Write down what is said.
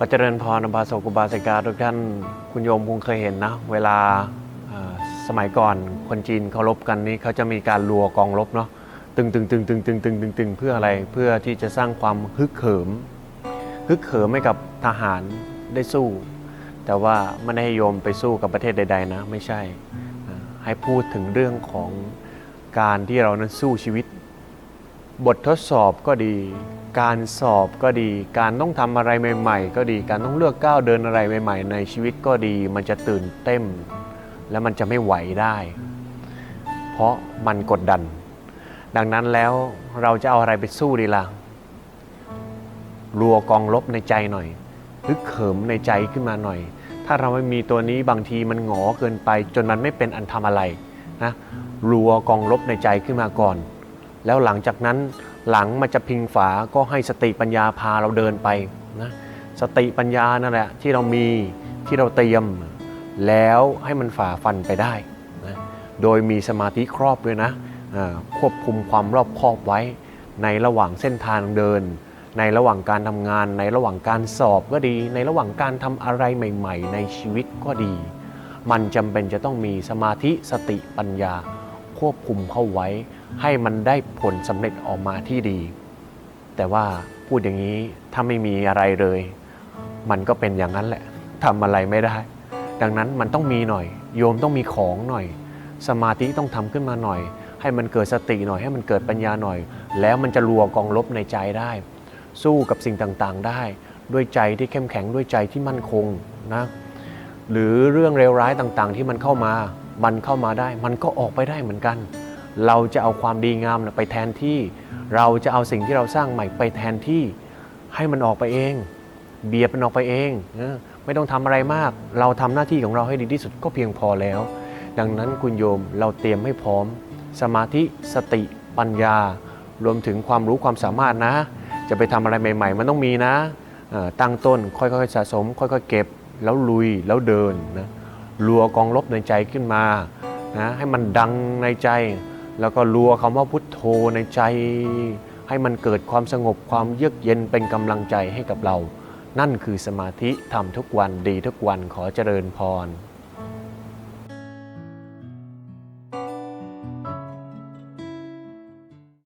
ก็เจริญพรบาสกุบาสิกาทุกท่านคุณโยมคงเคยเห็นนะ เวลาสมัยก่อนคนจีนเขารบกันนี้เขาจะมีการรัวกองรบเนาะตึงตึงตึงตึงตึงตึงตึงตึงเพื่ออะไรเพื่อที่จะสร้างความฮึกเหิมฮึกเหิมให้กับทหารได้สู้ แต่ว่าไม่ได้ให้โยมไปสู้กับประเทศใด ๆ นะ ไม่ใช่ให้พูดถึงเรื่องของการที่เรานั้นสู้ชีวิต บททดสอบก็ดี การสอบก็ดี การต้องทำอะไรใหม่ ๆ ก็ดี การต้องเลือกก้าวเดินอะไรใหม่ ๆ ในชีวิตก็ดี มันจะตื่นเต้น และมันจะไม่ไหวได้ เพราะมันกดดัน ดังนั้นแล้วเราจะเอาอะไรไปสู้ดีล่ะรัวกองลบในใจหน่อยฮึกเหิมในใจขึ้นมาหน่อย ถ้าเราไม่มีตัวนี้บางทีมันหงอเกินไป จนมันไม่เป็นอันทำอะไรนะรัวกองลบในใจขึ้นมาก่อน แล้วหลังจากนั้นหลังมันจะพิงฝาก็ให้สติปัญญาพาเราเดินไปนะสติปัญญานั่นแหละที่เรามีที่เราเตรียม แล้วให้มันฝ่าฟันไปได้นะโดยมีสมาธิครอบด้วยนะควบคุมความรอบคอบไว้ ในระหว่างเส้นทางเดิน ในระหว่างการทำงาน ในระหว่างการสอบก็ดี ในระหว่างการทำอะไรใหม่ ๆ ในชีวิตก็ดี มันจำเป็นจะต้องมีสมาธิสติปัญญา ควบคุมเข้าไว้ ให้มันได้ผลสำเร็จออกมาที่ดี แต่ว่าพูดอย่างนี้ถ้าไม่มีอะไรเลย มันก็เป็นอย่างนั้นแหละทำอะไรไม่ได้ ดังนั้นมันต้องมีหน่อย โยมต้องมีของหน่อย สมาธิต้องทำขึ้นมาหน่อย ให้มันเกิดสติหน่อยให้มันเกิดปัญญาหน่อย แล้วมันจะรัวกองลบในใจได้ สู้กับสิ่งต่างๆได้ ด้วยใจที่เข้มแข็งด้วยใจที่มั่นคงนะหรือเรื่องเลวร้ายต่างๆ ที่มันเข้ามา มันเข้ามาได้ มันก็ออกไปได้เหมือนกัน เราจะเอาความดีงามไปแทนที่ เราจะเอาสิ่งที่เราสร้างใหม่ไปแทนที่ ให้มันออกไปเอง เบียดมันออกไปเองไม่ต้องทำอะไรมาก เราทำหน้าที่ของเราให้ดีที่สุดก็เพียงพอแล้ว ดังนั้นคุณโยมเราเตรียมให้พร้อม สมาธิสติปัญญา รวมถึงความรู้ความสามารถนะ จะไปทำอะไรใหม่ ๆ มันต้องมีนะตั้งต้นค่อยๆสะสม ค่อยๆเก็บ แล้วลุยแล้วเดินนะ รัวกองลบในใจขึ้นมานะให้มันดังในใจ แล้วก็รัวคำว่าพุทโธในใจ ให้มันเกิดความสงบความเยือกเย็นเป็นกำลังใจให้กับเรา นั่นคือสมาธิทำทุกวันดีทุกวันขอเจริญพร